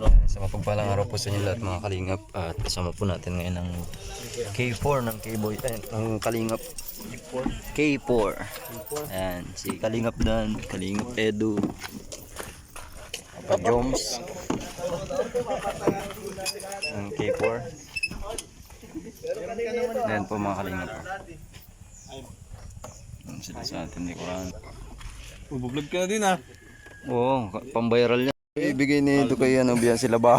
Sa mapagpalang araw po sa inyo lahat mga kalingap at kasama po natin ngayon ng K4 ng K-Boy, eh, ng kalingap K4. Ayan, si Kalingap Dan, Kalingap Edu, Papa Joms, ng K4. Ayan po mga kalingap. Ayan sila sa atin likuran. Bublog ka na din ah. Oo, niya. Ibigay ni Edu kay ano, biyan sila ba?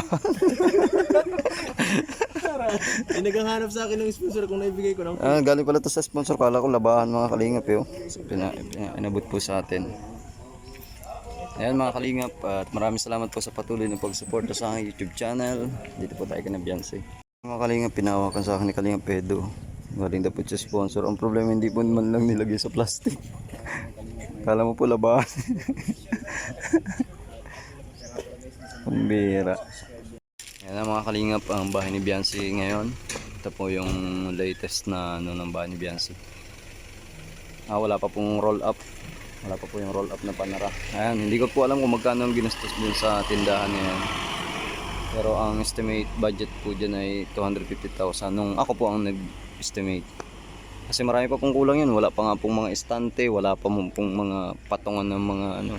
May naghahanap sa akin ng sponsor kung naibigay ko ng Ah, galing pala to sa sponsor. Kala ko labahan mga kalingap oh. So, pina, pina, inabot po sa atin. Ayan mga kalingap at maraming salamat po sa patuloy na pagsuporta sa aking YouTube channel. Dito po tayo Beyonce. Mga kalingap, pinawakan sa akin ni Kalingap Pedro. Galing po sa sponsor. Ang problema hindi po man lang nilagay sa plastic. Kala mo po labahan. Pambira. Yan ang mga kalingap ang bahay ni Beyonce ngayon. Ito po yung latest na ano ng bahay ni Beyonce. Ah, wala pa pong roll up. Wala pa po yung roll up na panara. Ayan, hindi ko po alam kung magkano ang ginastos dun sa tindahan ngayon. Pero ang estimate budget po dyan ay 250,000 nung ako po ang nag-estimate. Kasi marami pa pong kulang yan. Wala pa nga pong mga estante, wala pa pong mga patungan ng mga ano.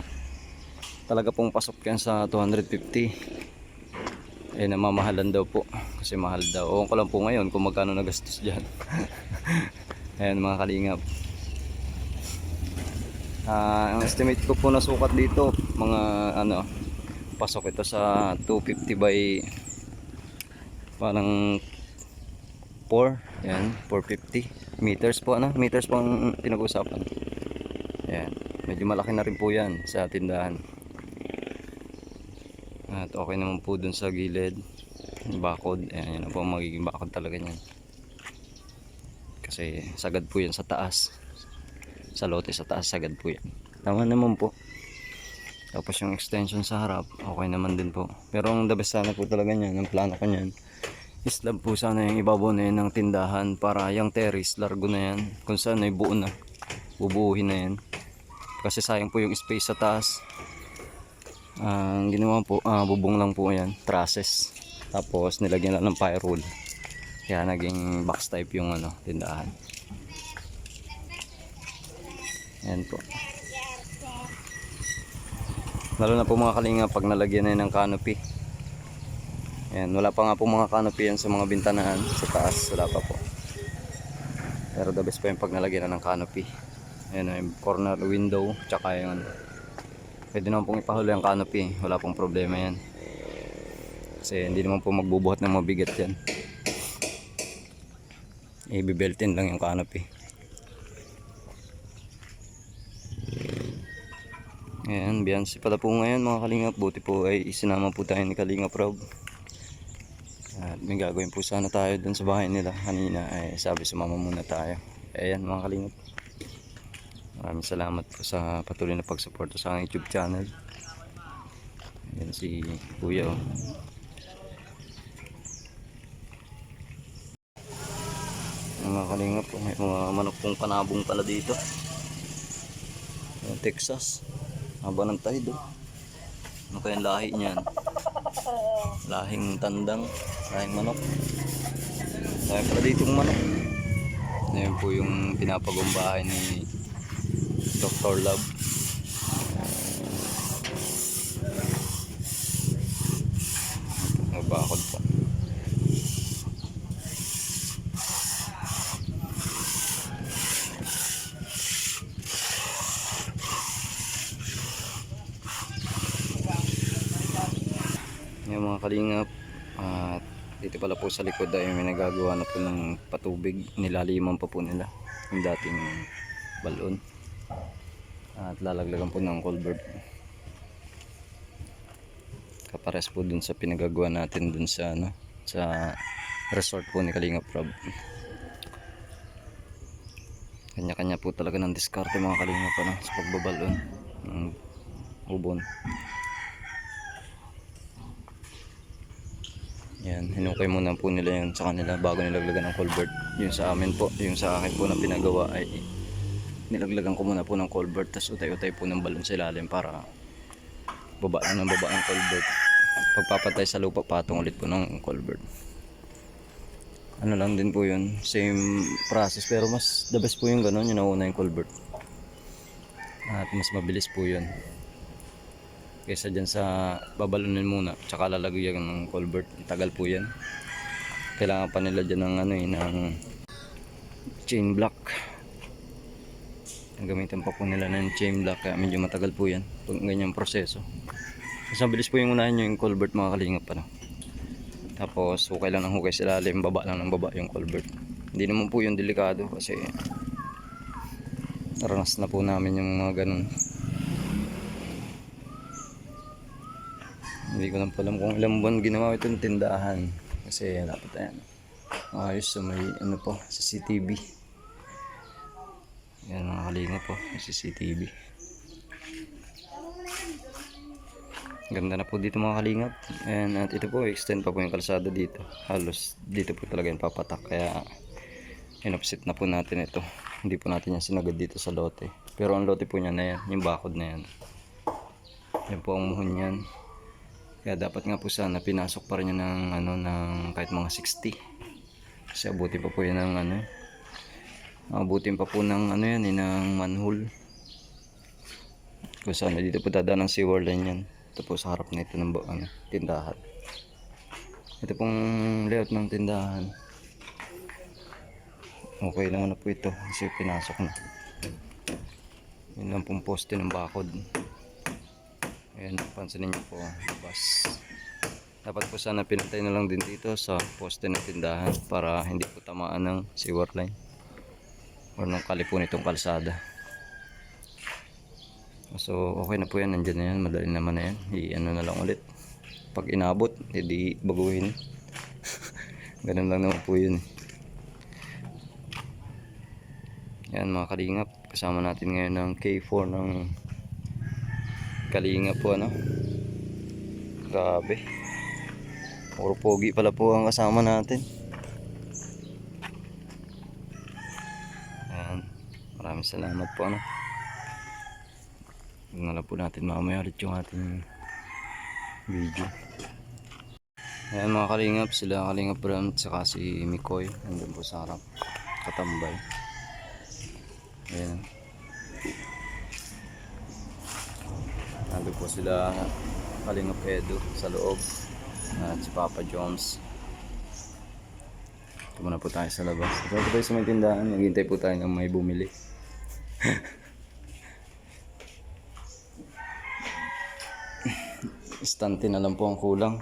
Talaga pong pasok yan sa 250 eh namamahalan daw po. Kasi mahal daw. Ewan ko lang po ngayon kung magkano nagastos dyan. Ayan mga kalingap. Ah, ang estimate ko po na sukat dito mga ano pasok ito sa 250 by parang 4 yan 450 meters po ano? Meters po ang pinag-usapan. Yan medyo malaki na rin po yan sa tindahan at okay naman po dun sa gilid. Bakod. Ayan, yan po magiging bakod talaga niyan. Kasi sagad po yan sa taas. Sa lote sa taas sagad po yan. Tama naman po. Tapos yung extension sa harap, okay naman din po. Pero ang the best sana po talaga niyan, ang plano ko niyan, is love po sana yung ibabaw na yan ng tindahan para yung terrace, largo na yan. Kung saan ay buo na. Bubuuhin na yan. Kasi sayang po yung space sa taas. Ang ginawa po, ah, bubong lang po yan, trusses. Tapos nilagyan lang ng plywood. Kaya naging box type yung ano, tindahan. Yan po. Lalo na po mga kalinga pag nalagyan na yun ng canopy. Yan, wala pa nga po mga canopy yan sa mga bintanahan sa taas, wala pa po. Pero the best pa yung pag nalagyan na ng canopy. Ayan, yung corner window, tsaka yung ano, Pwede naman pong ipahuli ang canopy. Wala pong problema yan. Kasi hindi naman po magbubuhat ng mabigat yan. Ibibeltin lang yung canopy. Ayan, Beyonce pala po ngayon mga kalingap. Buti po ay isinama po tayo ni Kalingap Rob. At may gagawin po sana tayo dun sa bahay nila kanina. Ay sabi sumama muna tayo. Ayan mga kalingap. Maraming salamat po sa patuloy na pagsuporta sa aking YouTube channel. Ayan si Kuya. Oh. Mga kalingap po, may mga manok pong panabong pala dito. Ayan, Texas. Haba ng tide oh. Ano kayang lahi niyan? Lahing tandang, lahing manok. Dahil pala dito yung manok. Ayan po yung pinapagumbahay ni Dr. Love. Mabakod pa. Yung mga kalingap at dito pala po sa likod ay may nagagawa na po ng patubig nilaliman pa po nila yung dating balon at lalaglagan po ng culvert kapares po dun sa pinagagawa natin dun sa ano sa resort po ni Kalinga Prab. Kanya-kanya po talaga ng diskarte mga Kalinga pa no, sa pagbabalon ng ubon. Yan hinukay muna po nila yun sa kanila bago nilaglagan ng culvert yung sa amin po yung sa akin po na pinagawa ay nilaglagan ko muna po ng culvert tapos utay-utay po ng balon sa ilalim para baba na ng baba ng culvert pagpapatay sa lupa patong ulit po ng culvert. Ano lang din po yun, same process pero mas the best po yung ganun, yung nauna yung culvert. At mas mabilis po yun. Kaysa dyan sa babalunin muna, tsaka lalagyan ng culvert, tagal po yan. Kailangan pa nila dyan ng ano eh, ng chain block. Gamitan pa po nila ng chain block kaya medyo matagal po yan pag ganyang proseso. Mas mabilis po yung unahin nyo yung culvert mga kalingap ano. Tapos hukay lang ng hukay sa ilalim, baba lang ng baba yung culvert. Hindi naman po yung delikado kasi naranas na po namin yung mga ganun. Hindi ko lang alam kung ilang buwan ginawa itong tindahan. Kasi dapat ayan. Ayos so may ano po, CCTV. Yan mga kalinga po, CCTV. Ganda na po dito mga kalingap. And at ito po, extend pa po yung kalsada dito. Halos dito po talaga yung papatak. Kaya inopsit na po natin ito. Hindi po natin yan sinagad dito sa lote. Pero ang lote po niya na yan, yung bakod na yan. Yan po ang muhon yan. Kaya dapat nga po sana pinasok pa rin yan ng, ano, ng kahit mga 60. Kasi abutin pa po yan ng ano. Abutin pa po ng ano yan, eh, ng manhole. Kung saan dito po dadaan ng sewer line yan. Ito po sa harap na ito ng ano, tindahan. Ito pong layout ng tindahan. Okay naman na po ito kasi pinasok na. Yun lang pong poste ng bakod. Ayan, pansinin niyo po, labas. Dapat po sana pinatay na lang din dito sa poste ng tindahan para hindi po tamaan ng sewer line or ng kalipon itong kalsada. So, okay na po yan. Nandyan na yan. Madali naman na yan. I-ano na lang ulit. Pag inabot, edi baguhin. Ganun lang naman po yun. Yan mga kalingap. Kasama natin ngayon ng K4 ng kalingap po ano. Grabe. Puro pogi pala po ang kasama natin. Yan. Maraming salamat po ano. Tingnan po natin mamaya ulit yung ating video. Ayan mga kalingap, sila kalingap Bram at saka si Mikoy. Nandun po sa harap. Katambay. Ayan. Nandun po sila kalingap Edo sa loob. At si Papa Jones. Ito muna po tayo sa labas. Ito po tayo sa may tindahan. Maghintay po tayo ng may bumili. Estante na lang po ang kulang.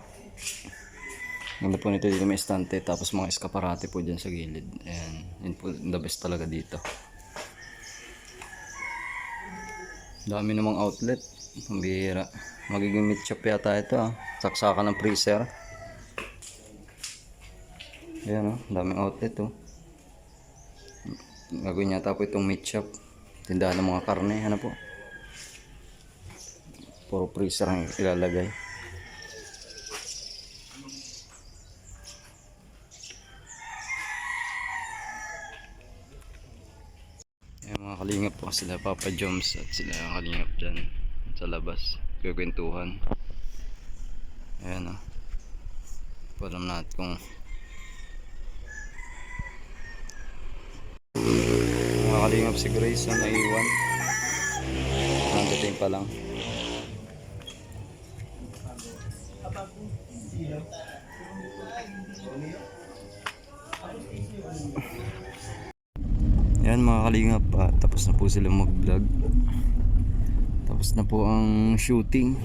Ganda po nito dito may estante tapos mga eskaparate po dyan sa gilid. Ayan, yun po the best talaga dito. Dami namang outlet. Pambihira. Magiging meat shop yata ito ah. Saksakan ng freezer. Ayan oh, daming outlet oh. Gagawin yata po itong meat shop. Tindahan ng mga karne. Ano po? Puro freezer ang ilalagay. Ayan mga kalingap po sila Papa Joms at sila ang kalingap dyan sa labas. Kukwentuhan. Ayan o. Oh. Alam natin kung mga kalingap si Grace na naiwan. Nagdating pa lang. Yan mga kalingap, ah, tapos na po sila mag-vlog. Tapos na po ang shooting.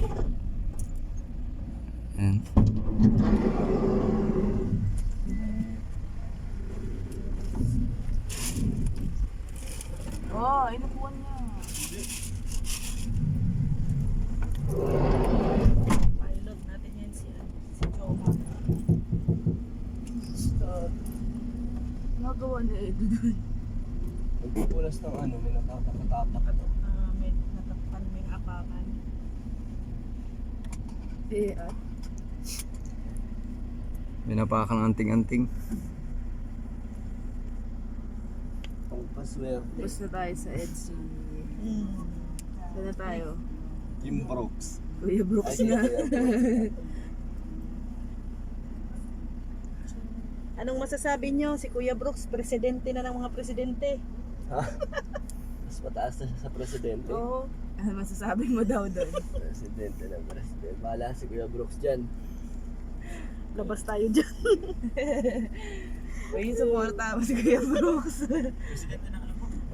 Yan. Inupuan niya. Pilot natin yan si, si Choma. Stop. Nagawa niya Edo dun. Nagpupulas ng ano, may natatatak-tatak. Ah, may natakpan, may hapakan. Eh, ah. May napakang anting-anting. Swerte. Tapos na tayo sa EDC. Mm. Saan na tayo? Kim Brooks. Kuya Brooks na. Anong masasabi nyo? Si Kuya Brooks, presidente na ng mga presidente. Ha? Mas mataas na siya sa presidente. Oo. Ano masasabi mo daw doon? presidente na presidente. Bahala si Kuya Brooks dyan. Labas tayo dyan. Huwag yung sumuwarta mo si Kuya Brooks. presidente na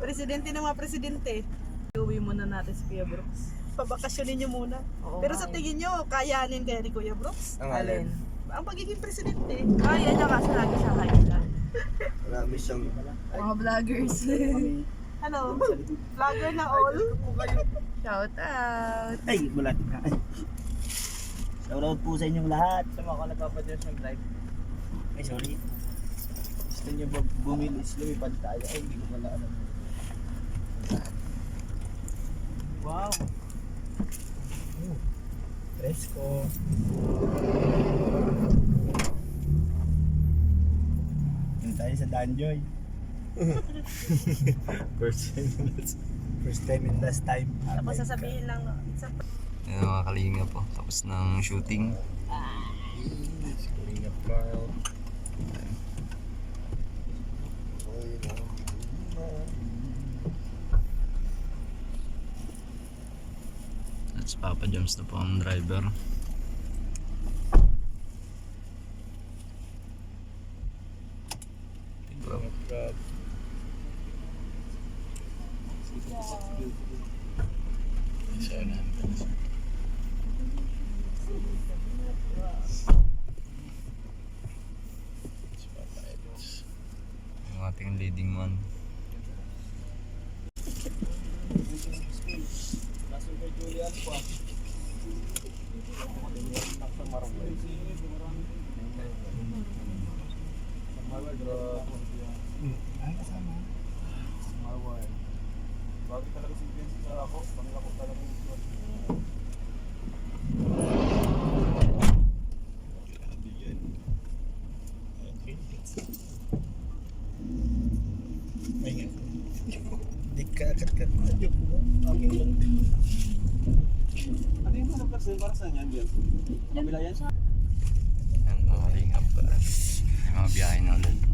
presidente ng mga presidente. Uwi muna natin si Kuya Brooks. Pabakasyonin nyo muna. Pero sa tingin nyo, kayanin kaya ni Kuya Brooks? Ang alin? Ang pagiging presidente. Kaya niya kasi lagi siya kaya. Marami siyang... Mga vloggers. ano? Vlogger na all? Shout out. Ay, bulat ka. Shoutout po sa inyong lahat. Sa mga nagpapadres ng live. Ay, sorry. Gusto niyo ba bumilis, lumipad tayo? Ay, hindi ko pala alam. Wow! Oh, Fresco. Yan tayo sa Danjoy. First time and last First time and last time. Tapos sasabihin lang, it's a Ayan mga kalinga po. Tapos ng shooting. Kalinga Carl. That's Papa Joms na po ang driver. Ating leading man. Ay, kasama. Bakit talaga si Vince sa ako? Pangila ko talaga yung. Di ka kat-kat joke mo. Aking lang. Ano yung mga person para sa niyan, Vince? Kabila yan? Ayan mga po. May mga biyahe na ulit.